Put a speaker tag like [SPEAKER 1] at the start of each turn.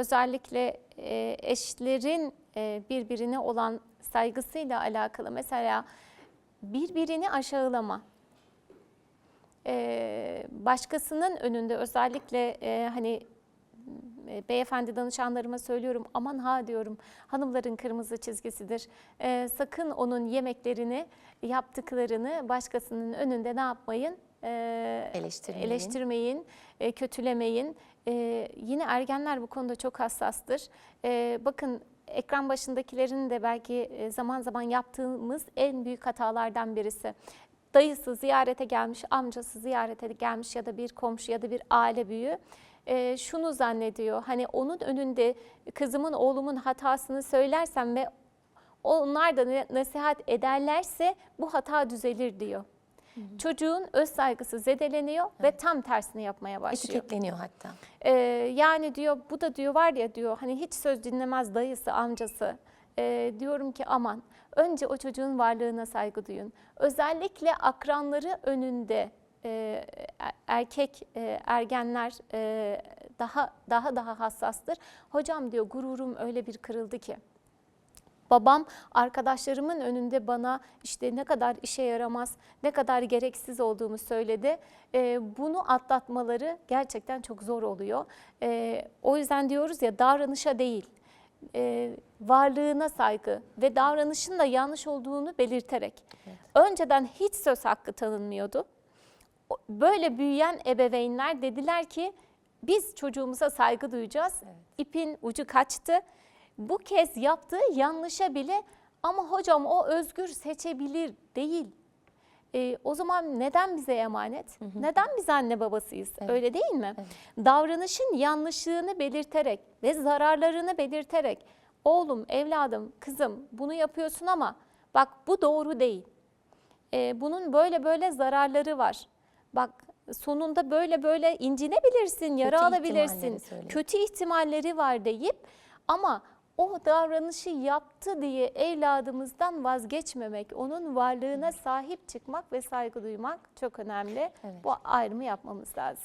[SPEAKER 1] özellikle e, eşlerin e, birbirine olan saygısıyla alakalı. Mesela birbirini aşağılama. E, başkasının önünde özellikle e, hani e, beyefendi danışanlarıma söylüyorum aman ha diyorum hanımların kırmızı çizgisidir. E, sakın onun yemeklerini yaptıklarını başkasının önünde ne yapmayın? E,
[SPEAKER 2] Eleştirmeyin.
[SPEAKER 1] eleştirmeyin, e, kötülemeyin. E, yine ergenler bu konuda çok hassastır. E, bakın ekran başındakilerin de belki zaman zaman yaptığımız en büyük hatalardan birisi. Dayısı ziyarete gelmiş, amcası ziyarete gelmiş ya da bir komşu ya da bir aile büyüğü e, şunu zannediyor. Hani onun önünde kızımın oğlumun hatasını söylersem ve onlar da nasihat ederlerse bu hata düzelir diyor. Çocuğun öz saygısı zedeleniyor ve tam tersini yapmaya başlıyor.
[SPEAKER 2] Etiketleniyor hatta.
[SPEAKER 1] Ee, yani diyor bu da diyor var ya diyor hani hiç söz dinlemez dayısı amcası. Ee, diyorum ki aman önce o çocuğun varlığına saygı duyun. Özellikle akranları önünde e, er- erkek e, ergenler e, daha daha daha hassastır. Hocam diyor gururum öyle bir kırıldı ki. Babam arkadaşlarımın önünde bana işte ne kadar işe yaramaz, ne kadar gereksiz olduğumu söyledi. Ee, bunu atlatmaları gerçekten çok zor oluyor. Ee, o yüzden diyoruz ya davranışa değil, e, varlığına saygı ve davranışın da yanlış olduğunu belirterek. Önceden hiç söz hakkı tanınmıyordu. Böyle büyüyen ebeveynler dediler ki biz çocuğumuza saygı duyacağız. İpin ucu kaçtı. Bu kez yaptığı yanlışa bile ama hocam o özgür seçebilir değil. Ee, o zaman neden bize emanet? Neden biz anne babasıyız? Öyle değil mi? Davranışın yanlışlığını belirterek ve zararlarını belirterek oğlum, evladım, kızım bunu yapıyorsun ama bak bu doğru değil. Ee, bunun böyle böyle zararları var. Bak sonunda böyle böyle incinebilirsin, yara
[SPEAKER 2] Kötü
[SPEAKER 1] alabilirsin. Kötü ihtimalleri var deyip ama o davranışı yaptı diye evladımızdan vazgeçmemek, onun varlığına sahip çıkmak ve saygı duymak çok önemli.
[SPEAKER 2] Evet.
[SPEAKER 1] Bu ayrımı yapmamız lazım.